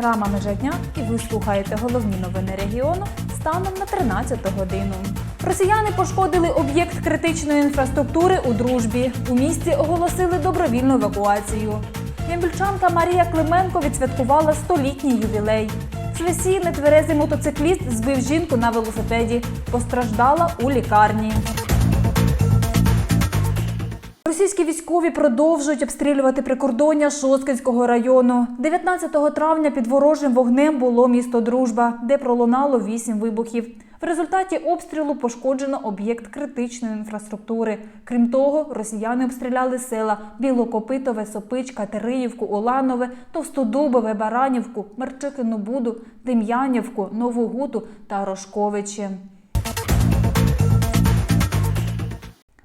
програма Межа дня і ви слухаєте головні новини регіону станом на 13 годину. Росіяни пошкодили об'єкт критичної інфраструктури у дружбі. У місті оголосили добровільну евакуацію. Ямбільчанка Марія Клименко відсвяткувала столітній ювілей. З весії нетверезий мотоцикліст збив жінку на велосипеді. Постраждала у лікарні. Російські військові продовжують обстрілювати прикордоння Шосткинського району. 19 травня під ворожим вогнем було місто Дружба, де пролунало вісім вибухів. В результаті обстрілу пошкоджено об'єкт критичної інфраструктури. Крім того, росіяни обстріляли села Білокопитове, Сопичка, Териївку, Уланове, Товстодубове, Баранівку, Мерчихину Буду, Дем'янівку, Нову Гуту та Рожковичі.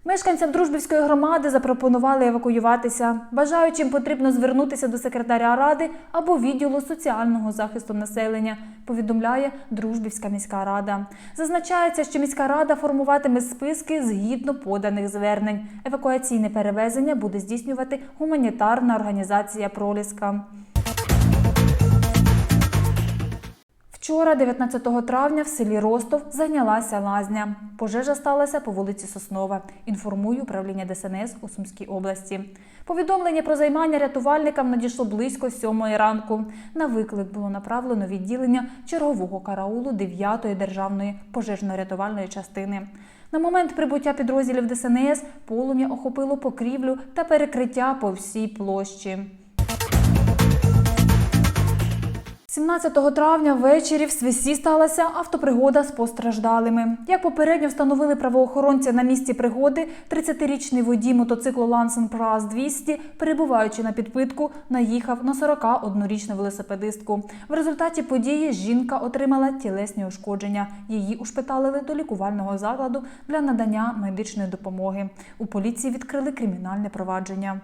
Мешканцям Дружбівської громади запропонували евакуюватися. Бажаючим потрібно звернутися до секретаря ради або відділу соціального захисту населення, повідомляє Дружбівська міська рада. Зазначається, що міська рада формуватиме списки згідно поданих звернень. Евакуаційне перевезення буде здійснювати гуманітарна організація Проліска. Вчора, 19 травня, в селі Ростов зайнялася лазня. Пожежа сталася по вулиці Соснова. Інформує управління ДСНС у Сумській області. Повідомлення про займання рятувальникам надійшло близько сьомої ранку. На виклик було направлено відділення чергового караулу 9-ї державної пожежно-рятувальної частини. На момент прибуття підрозділів ДСНС полум'я охопило покрівлю та перекриття по всій площі. 17 травня ввечері в Свисі сталася автопригода з постраждалими. Як попередньо встановили правоохоронці на місці пригоди, 30-річний водій мотоциклу Лансен Прас 200, перебуваючи на підпитку, наїхав на 41-річну велосипедистку. В результаті події жінка отримала тілесні ушкодження. Її ушпиталили до лікувального закладу для надання медичної допомоги. У поліції відкрили кримінальне провадження.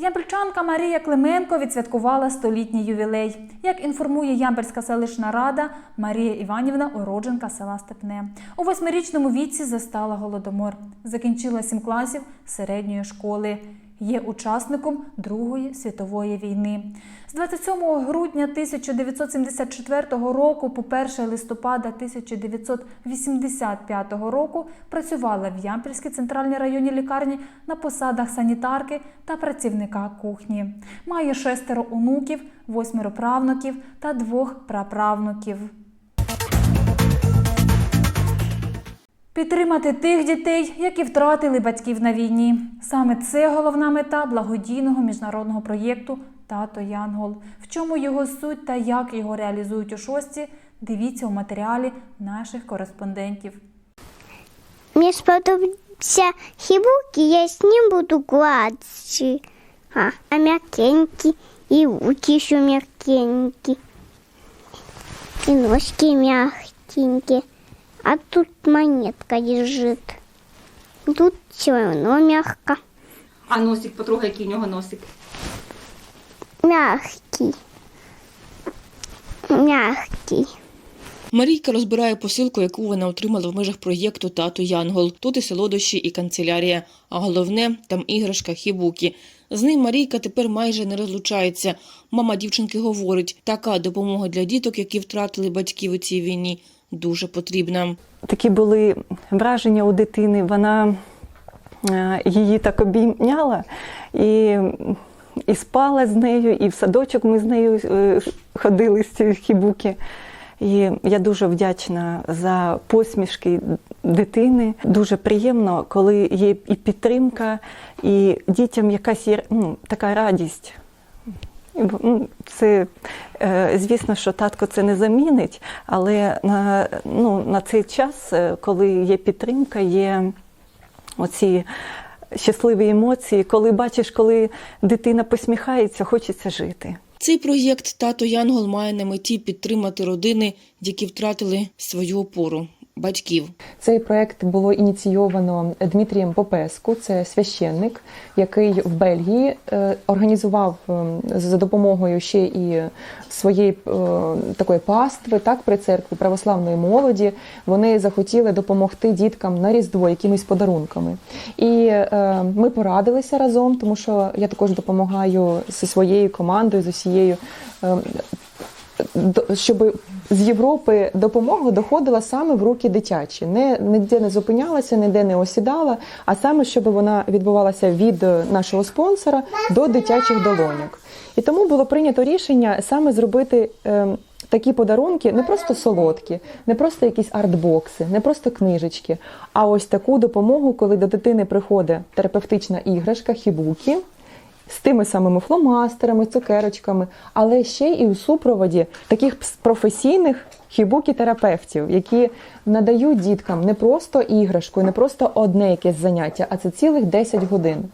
Ямпільчанка Марія Клименко відсвяткувала столітній ювілей. Як інформує Ямбельська селищна рада, Марія Іванівна уродженка села Степне. У восьмирічному віці застала голодомор. Закінчила сім класів середньої школи. Є учасником Другої світової війни. З 27 грудня 1974 року по 1 листопада 1985 року працювала в Ямпільській центральній районній лікарні на посадах санітарки та працівника кухні. Має шестеро онуків, восьмеро правнуків та двох праправнуків. Підтримати тих дітей, які втратили батьків на війні. Саме це головна мета благодійного міжнародного проєкту Тато Янгол. В чому його суть та як його реалізують у шості, дивіться у матеріалі наших кореспондентів. Мне сподобався хібуки, я з ним буду гладити. А, м'якенькі, і руки ще м'якенькі, і ножки мягкенькі. А тут монетка лежит. Тут все равно мягко. А носик, потрогай, який в нього носик. Мягкий. Мягкий. Марійка розбирає посилку, яку вона отримала в межах проєкту Тато Янгол. Тут і солодощі, і канцелярія. А головне там іграшка хібукі. З ним Марійка тепер майже не розлучається. Мама дівчинки говорить, така допомога для діток, які втратили батьків у цій війні, дуже потрібна. такі були враження у дитини. Вона е, її так обійняла і, і спала з нею, і в садочок ми з нею е, ходили з цієї хібуки. І я дуже вдячна за посмішки дитини. Дуже приємно, коли є і підтримка, і дітям якась є ну, така радість. Ну, Це, е, звісно, що татко це не замінить, але на, ну, на цей час, е, коли є підтримка, є оці щасливі емоції, коли бачиш, коли дитина посміхається, хочеться жити. Цей проєкт Тато Янгол має на меті підтримати родини, які втратили свою опору батьків. Цей проект було ініційовано Дмитрієм Попеску, це священник, який в Бельгії е, організував е, за допомогою ще і своєї е, такої пастви, так при церкві православної молоді. Вони захотіли допомогти діткам на різдво якимись подарунками. І ми порадилися разом, тому що я також допомагаю зі своєю командою, з усією. Щоб з Європи допомога доходила саме в руки дитячі, не ніде не зупинялася, ніде не осідала, а саме щоб вона відбувалася від е, нашого спонсора до дитячих долоньок. І тому було прийнято рішення саме зробити. е, Такі подарунки не просто солодкі, не просто якісь артбокси, не просто книжечки, а ось таку допомогу, коли до дитини приходить терапевтична іграшка, хібукі, з тими самими фломастерами, цукерочками, але ще і у супроводі таких професійних хібукі-терапевтів, які надають діткам не просто іграшку, не просто одне якесь заняття, а це цілих 10 годин.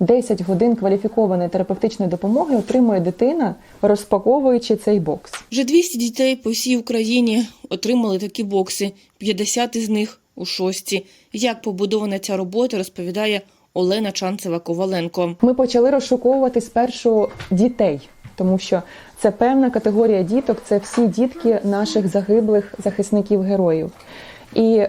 10 годин кваліфікованої терапевтичної допомоги отримує дитина, розпаковуючи цей бокс. Вже 200 дітей по всій Україні отримали такі бокси, 50 із них у шості. Як побудована ця робота, розповідає Олена Чанцева-Коваленко. Ми почали розшуковувати спершу дітей, тому що це певна категорія діток, це всі дітки наших загиблих захисників героїв. І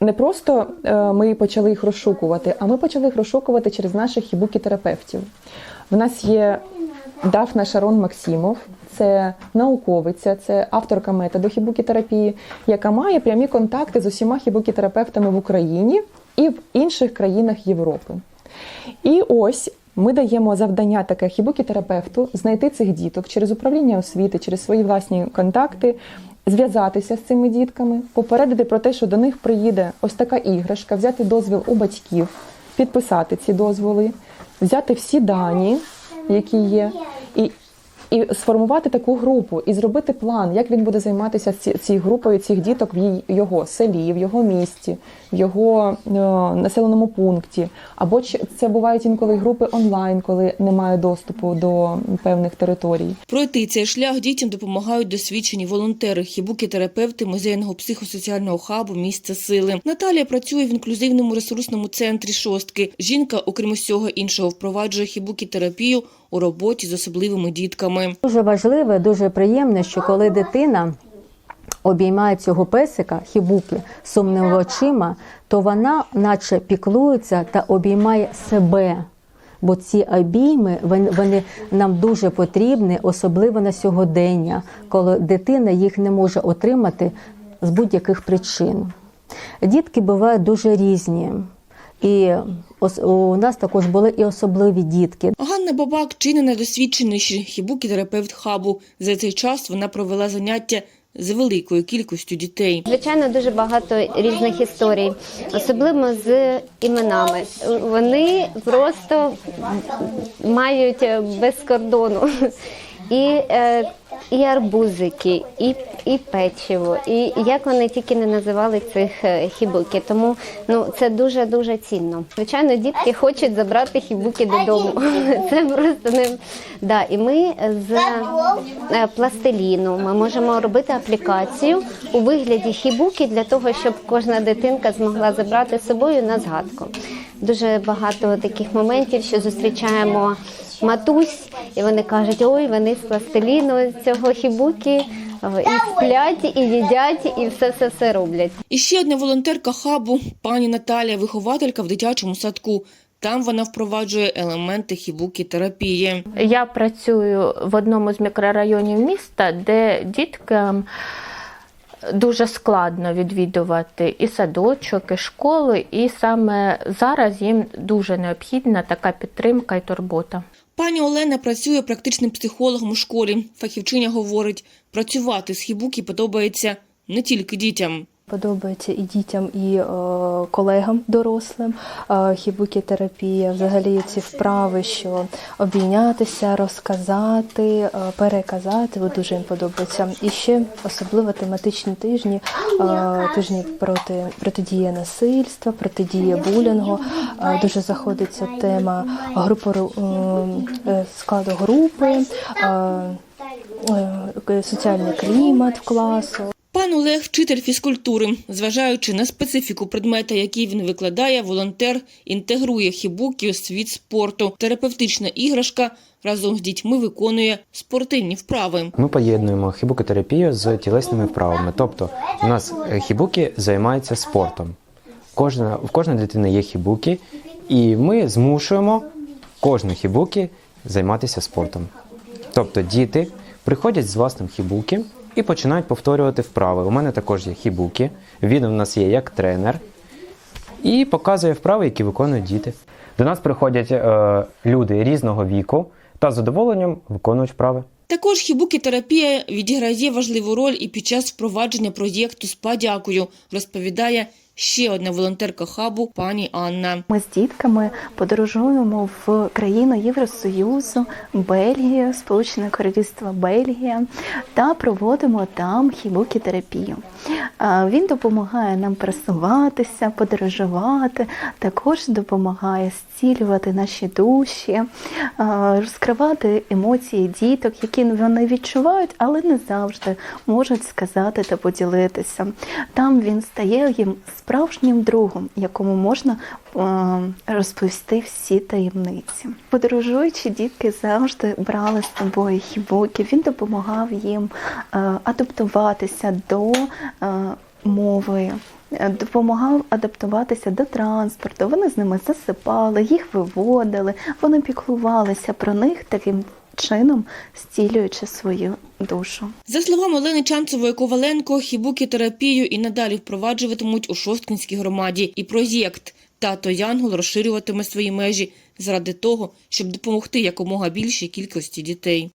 не просто е, ми почали їх розшукувати, а ми почали їх розшукувати через наших хібукі-терапевтів. В нас є Дафна Шарон Максимов, це науковиця, це авторка методу хібукі-терапії, яка має прямі контакти з усіма хібукі-терапевтами в Україні і в інших країнах Європи. І ось ми даємо завдання таке хібукі-терапевту знайти цих діток через управління освіти, через свої власні контакти, зв'язатися з цими дітками, попередити про те, що до них приїде ось така іграшка, взяти дозвіл у батьків, підписати ці дозволи, взяти всі дані, які є, і, і сформувати таку групу, і зробити план, як він буде займатися цією групою цих діток в її- його селі, в його місті, в його е, населеному пункті. Або це бувають інколи групи онлайн, коли немає доступу до певних територій. Пройти цей шлях дітям допомагають досвідчені волонтери, хібуки-терапевти музейного психосоціального хабу «Місце сили». Наталія працює в інклюзивному ресурсному центрі шостки. Жінка, окрім усього іншого, впроваджує хібукі-терапію у роботі з особливими дітками. Дуже важливо, дуже приємно, що коли дитина обіймає цього песика, хібуки, сумними очима, то вона наче піклується та обіймає себе. Бо ці обійми вони нам дуже потрібні, особливо на сьогодення, коли дитина їх не може отримати з будь-яких причин. Дітки бувають дуже різні. І ос- у нас також були і особливі дітки. Ганна Бабак чи не найдосвідченіший хібукі-терапевт хабу. За цей час вона провела заняття з великою кількістю дітей. Звичайно, дуже багато різних історій, особливо з іменами. Вони просто мають е, без кордону. І, е, і арбузики, і, і печиво, і як вони тільки не називали цих е, хібуки. Тому ну це дуже дуже цінно. Звичайно, дітки хочуть забрати хібуки додому. Це просто не да. І ми з е, пластиліну ми можемо робити аплікацію у вигляді хібуки для того, щоб кожна дитинка змогла забрати з собою на згадку. Дуже багато таких моментів, що зустрічаємо матусь, і вони кажуть, ой, вони з пластиліну з цього хібуки і сплять, і їдять, і все все все роблять. І ще одна волонтерка хабу, пані Наталія, вихователька в дитячому садку. Там вона впроваджує елементи хібукі-терапії. Я працюю в одному з мікрорайонів міста, де діткам дуже складно відвідувати і садочок, і школу, і саме зараз їм дуже необхідна така підтримка і турбота. Пані Олена працює практичним психологом у школі. Фахівчиня говорить, працювати з хібуки подобається не тільки дітям. Подобається і дітям, і е, колегам дорослим. Е, хібукі-терапія, взагалі ці вправи, що обійнятися, розказати, е, переказати, от дуже їм подобається. І ще особливо тематичні тижні, е, тижні проти протидії насильства, протидії булінгу. Е, дуже заходиться тема групору е, складу групи, е, е, соціальний клімат в класу. Пан Олег вчитель фізкультури. Зважаючи на специфіку предмета, який він викладає, волонтер інтегрує хібукі у світ спорту. Терапевтична іграшка разом з дітьми виконує спортивні вправи. Ми поєднуємо хібукотерапію з тілесними вправами. Тобто, у нас е, хібуки займаються спортом. Кожна, в кожної дитини є хібуки, і ми змушуємо кожну хібуки займатися спортом. Тобто діти приходять з власним хібуки і починають повторювати вправи. У мене також є хібуки. Він у нас є як тренер і показує вправи, які виконують діти. До нас приходять е, люди різного віку та з задоволенням виконують вправи. Також хібуки-терапія відіграє важливу роль і під час впровадження проєкту «Спа дякую», розповідає ще одна волонтерка хабу пані Анна. Ми з дітками подорожуємо в країну Євросоюзу, Бельгію, Сполучене Королівство Бельгія та проводимо там хібукі-терапію. Він допомагає нам просуватися, подорожувати, також допомагає зцілювати наші душі, розкривати емоції діток, які вони відчувають, але не завжди можуть сказати та поділитися. Там він стає їм справжнім другом, якому можна е, розповісти всі таємниці. Подорожуючи, дітки завжди брали з собою хібуки. Він допомагав їм е, адаптуватися до е, мови. Допомагав адаптуватися до транспорту. Вони з ними засипали, їх виводили, вони піклувалися про них таким чином, зцілюючи свою душу. За словами Олени Чанцевої Коваленко, хібукі-терапію і надалі впроваджуватимуть у Шосткінській громаді. І проєкт «Тато Янгол» розширюватиме свої межі заради того, щоб допомогти якомога більшій кількості дітей.